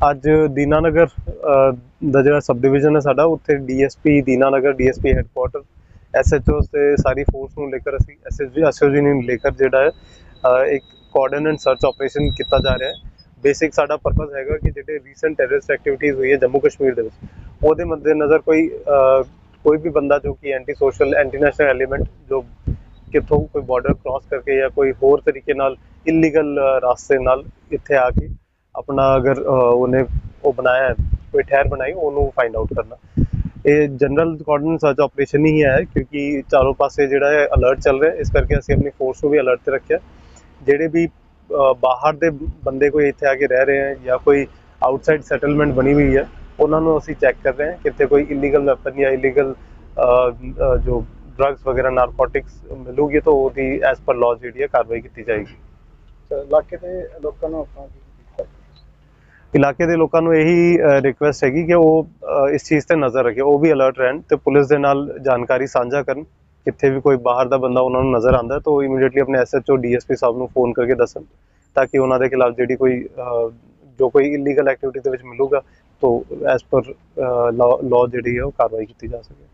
ਅੱਜ ਦੀਨਾਨਗਰ ਅ, ਦਾ ਜਿਹੜਾ sub division ਹੈ ਸਾਡਾ ਉੱਥੇ DSP Dinanagar DSP headquarter SHO ਤੇ ਸਾਰੀ ਫੋਰਸ ਨੂੰ ਲੈ ਕੇ ਅਸੀਂ ਐਸਐਸਜੀ ਐਸਓਜੀ ਨੂੰ ਲੈ ਕੇ ਜਿਹੜਾ ਹੈ ਇੱਕ ਕੋਆਰਡੀਨੇਟ ਸਰਚ ਆਪਰੇਸ਼ਨ ਕੀਤਾ ਜਾ ਰਿਹਾ ਹੈ। ਬੇਸਿਕ ਸਾਡਾ ਪਰਪਸ ਹੈਗਾ ਕਿ ਜਿਹੜੇ ਰੀਸੈਂਟ ਟੈਰਰਿਸਟ ਐਕਟੀਵਿਟੀਜ਼ ਹੋਈ ਹੈ ਜੰਮੂ ਕਸ਼ਮੀਰ ਦੇ ਵਿੱਚ ਉਹਦੇ ਮੱਦੇਨਜ਼ਰ ਕੋਈ ਕੋਈ ਵੀ ਬੰਦਾ ਜੋ ਕਿ anti social anti national element ਜੋ ਕਿੱਥੋਂ ਕੋਈ ਬਾਰਡਰ ਕ੍ਰਾਸ ਕਰਕੇ ਜਾਂ ਕੋਈ ਹੋਰ ਤਰੀਕੇ ਨਾਲ ਇਲੀਗਲ ਰਾਸਤੇ ਨਾਲ ਇੱਥੇ ਆ ਕੇ ਆਪਣਾ ਅਗਰ ਉਹਨੇ ਉਹ ਬਣਾਇਆ ਹੈ, ਕੋਈ ਠਹਿਰ ਬਣਾਈ ਉਹਨੂੰ ਫਾਈਂਡ ਆਊਟ ਕਰਨਾ। ਇਹ ਜਨਰਲ ਕੋਆਰਡੀਨੇਟ ਸਰਚ ਆਪਰੇਸ਼ਨ ਹੀ ਹੈ ਕਿਉਂਕਿ ਚਾਰੋਂ ਪਾਸੇ ਜਿਹੜਾ ਹੈ ਅਲਰਟ ਚੱਲ ਰਿਹਾ ਇਸ ਕਰਕੇ ਅਸੀਂ ਆਪਣੀ ਫੋਰਸ ਨੂੰ ਵੀ ਅਲਰਟ ਤੇ ਰੱਖਿਆ। ਜਿਹੜੇ ਵੀ ਬਾਹਰ ਦੇ ਬੰਦੇ ਕੋਈ ਇੱਥੇ ਆ ਕੇ ਰਹਿ ਰਹੇ ਹੈ ਜਾਂ ਕੋਈ ਆਊਟਸਾਈਡ ਸੈਟਲਮੈਂਟ ਬਣੀ ਹੋਈ ਹੈ ਉਹਨਾਂ ਨੂੰ ਅਸੀਂ ਚੈੱਕ ਕਰ ਰਹੇ ਹਾਂ ਕਿਤੇ ਕੋਈ ਇਲੀਗਲ ਵੈਪਨ ਜਾਂ ਇਲੀਗਲ ਜੋ ਡਰੱਗਸ ਵਗੈਰਾ ਨਾਰਕੋਟਿਕਸ ਮਿਲੂਗੀ ਤਾਂ ਉਹਦੀ ਐਸ ਪਰ ਲਾਅ ਜਿਹੜੀ ਹੈ ਕਾਰਵਾਈ ਕੀਤੀ ਜਾਏਗੀ। ਇਲਾਕੇ ਦੇ ਲੋਕਾਂ ਨੂੰ ਆਪਾਂ ਇਲਾਕੇ ਦੇ ਲੋਕਾਂ ਨੂੰ ਇਹੀ ਰਿਕੁਐਸਟ ਹੈਗੀ ਕਿ ਉਹ ਇਸ ਚੀਜ਼ ਤੇ ਨਜ਼ਰ ਰੱਖੇ। ਉਹ ਵੀ ਅਲਰਟ ਰਹਿਣ ਤੇ ਪੁਲਿਸ ਦੇ ਨਾਲ ਜਾਣਕਾਰੀ ਸਾਂਝਾ ਕਰਨ। ਕਿੱਥੇ ਵੀ ਕੋਈ ਬਾਹਰ ਦਾ ਬੰਦਾ ਉਹਨਾਂ ਨੂੰ ਨਜ਼ਰ ਆਉਂਦਾ ਤਾਂ ਉਹ ਇਮੀਡੀਏਟਲੀ ਆਪਣੇ ਐਸਐਚਓ ਡੀਐਸਪੀ ਸਾਹਿਬ ਨੂੰ ਫੋਨ ਕਰਕੇ ਦੱਸਣ ਤਾਂ ਕਿ ਉਹਨਾਂ ਦੇ ਖਿਲਾਫ ਜਿਹੜੀ ਕੋਈ ਜੋ ਕੋਈ ਇਲੀਗਲ ਐਕਟੀਵਿਟੀ ਦੇ ਵਿੱਚ ਮਿਲੂਗਾ, ਤਾਂ ਐਸ ਪਰ ਲਾਅ ਜਿਹੜੀ ਹੈ ਉਹ ਕਾਰਵਾਈ ਕੀਤੀ ਜਾ ਸਕੇ।